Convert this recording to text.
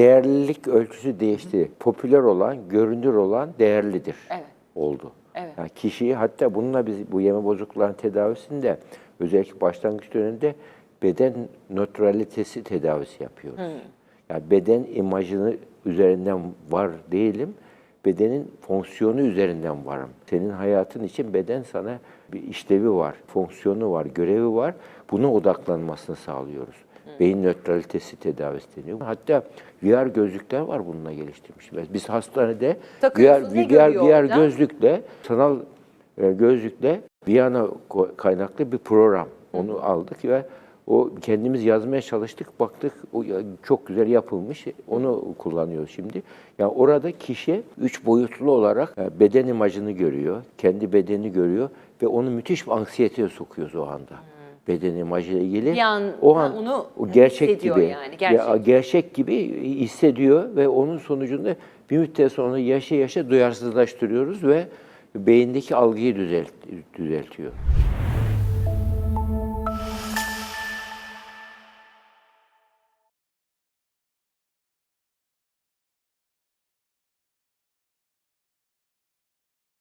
değerlilik ölçüsü değişti. Popüler olan, görünür olan değerlidir Evet. oldu. Evet. Yani kişiyi hatta bununla biz bu yeme bozuklukların tedavisinde özellikle başlangıç döneminde beden nötralitesi tedavisi yapıyoruz. Yani beden imajını üzerinden var değilim. Bedenin fonksiyonu üzerinden varım. Senin hayatın için beden sana bir işlevi var, fonksiyonu var, görevi var. Buna odaklanmasını sağlıyoruz. Beyin nötralitesi tedavisi deniyor. Hatta VR gözlükler var bununla geliştirmiş. Biz hastanede VR, Takıyorsun, VR, VR hocam? gözlükle, sanal e, gözlükle Viyana kaynaklı bir program. Onu aldık ve o kendimiz yazmaya çalıştık. Baktık o çok güzel yapılmış. Onu kullanıyoruz şimdi. Yani orada kişi üç boyutlu olarak e, beden imajını görüyor. Kendi bedeni görüyor ve onu müthiş bir anksiyeteye sokuyoruz o anda. Beden imajıyla ilgili. Bir an o an onu o gerçek gibi. yani, gerçek. Ya, gerçek gibi hissediyor ve onun sonucunda bir müddet sonra yaşa yaşa duyarsızlaştırıyoruz ve beyindeki algıyı düzelt, düzeltiyor.